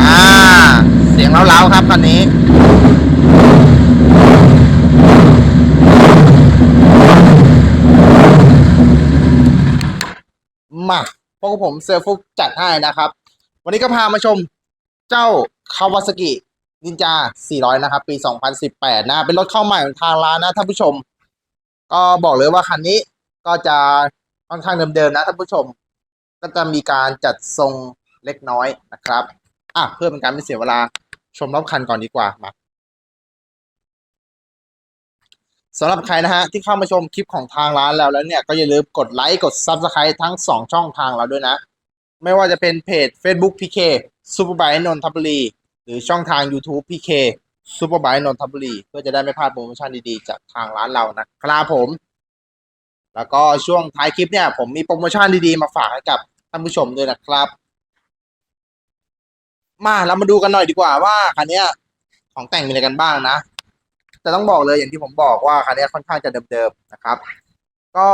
อ่า เสียงเล้าๆครับคันนี้มาพวกผมเซลฟุกจัดให้นะครับ วันนี้ก็พามาชมเจ้าคาวาซากินินจา 400 นะครับ ปี 2018 นะ เป็นรถเข้าใหม่ของทางร้านนะท่านผู้ชม ก็บอกเลยว่าคันนี้ก็จะค่อนข้างเดิมๆนะท่านผู้ชม ก็จะมีการจัดทรงเล็กน้อยนะครับอะเพื่อเป็นการไม่เสียเวลาชมรอบคันก่อนดีกว่ามาสำหรับใครนะฮะที่เข้ามาชมคลิปของทางร้านแล้วแล้วเนี่ยก็อย่าลืมกดไลค์กด Subscribe ทั้ง 2 ช่องทางเราด้วยนะ ไม่ว่าจะเป็นเพจ Facebook PK Superbike นนทบุรี หรือช่องทาง YouTube PK Superbike นนทบุรี เพื่อจะได้ไม่พลาดโปรโมชั่นดีๆ จากทางร้านเรานะครับผม แล้วก็ช่วงท้ายคลิปเนี่ยผมมีโปรโมชั่นดีๆ มาฝากให้กับานผู้ชมด้วยนะครับ มาเรามาดูกันหน่อยดีกว่าว่าคันนี้ของแต่งมีอะไรกันบ้างนะ แต่ต้องบอกเลยอย่างที่ผมบอกว่าคันนี้ค่อนข้างจะเดิมๆนะครับ ก็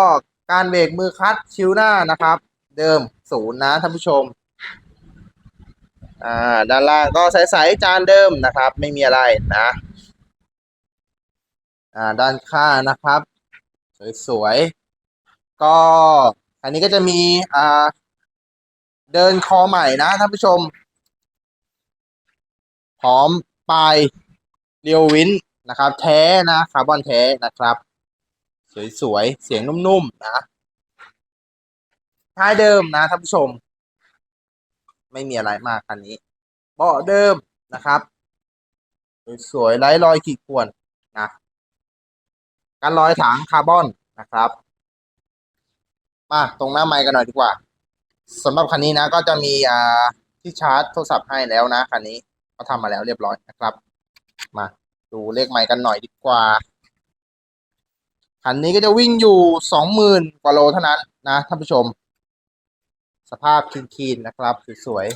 การเบรกมือคลัตช์ชิวหน้านะครับ เดิมศูนย์นะท่านผู้ชมอ่าด้านล่างก็ใสๆจานเดิมนะครับ ไม่มีอะไรนะอ่าด้านข้างนะครับ สวยๆก็อันนี้ก็จะมีอ่า เดินคอใหม่นะท่านผู้ชม พร้อมปลายเรียววินนะครับ แท้นะคาร์บอนแท้นะครับ สวยๆ เสียงนุ่มๆนะท้ายเดิมนะท่านผู้ชม ไม่มีอะไรมากคันนี้เบาะเดิมนะครับ สวยๆไร้รอยขีดข่วนนะการรอยถังคาร์บอนนะครับ มาตรงหน้าไมค์กันหน่อยดีกว่า สำหรับคันนี้นะก็จะมีอ่าที่ชาร์จโทรศัพท์ให้แล้วนะคันนี้เขาทำมาแล้วเรียบร้อยนะครับ มาดูเลขไมค์กันหน่อยดีกว่า คันนี้ก็จะวิ่งอยู่สองหมื่นกว่าโลเท่านั้นนะท่านผู้ชม สภาพคีนๆนะครับสวย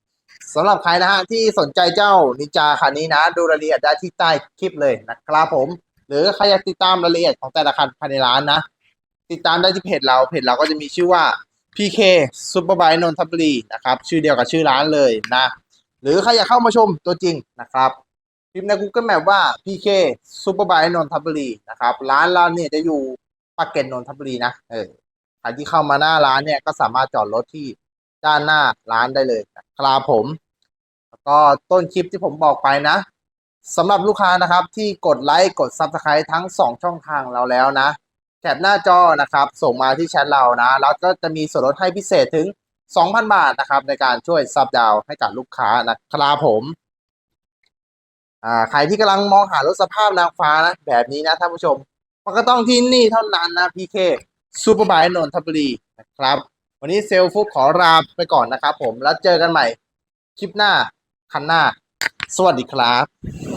ๆสำหรับใครนะฮะที่สนใจเจ้านินจาคันนี้นะ ดูรายละเอียดได้ที่ใต้คลิปเลยนะครับผม หรือใครอยากติดตามรายละเอียดของแต่ละคันภายในร้านนะ ติดตามได้ที่เพจเราเพจเราก็จะมีชื่อว่า PK Superbike นนทบุรีนะครับชื่อเดียวกับชื่อร้านเลยนะ หรือใครอยากเข้ามาชมตัวจริงนะครับพิมพ์ใน Google Map ว่า PK Superbike นนทบุรีนะครับร้านเราเนี่ยจะอยู่ปากเกร็ดนนทบุรีนะเออใครที่เข้ามาหน้าร้านเนี่ยก็สามารถจอดรถที่ด้านหน้าร้านได้เลยครับผมแล้วก็ต้นคลิปที่ผมบอกไปนะสำหรับลูกค้านะครับที่กดไลค์กด Subscribe ทั้ง 2 ช่องทางเราแล้วนะ แคปหน้าจอนะครับส่งมาที่แชทเรานะแล้วก็จะมีส่วนลดให้พิเศษถึง 2,000 บาทนะครับ ในการช่วยซับดาวให้กับลูกค้านะครับผมอ่าใครที่กำลังมองหารถสภาพนางฟ้านะแบบนี้นะท่านผู้ชม มันก็ต้องที่นี่เท่านั้นนะพีเคซูเปอร์บายนนทบุรีนะครับ วันนี้เซลฟุกขอลาไปก่อนนะครับผมแล้วเจอกันใหม่คลิปหน้าคันหน้า สวัสดีครับ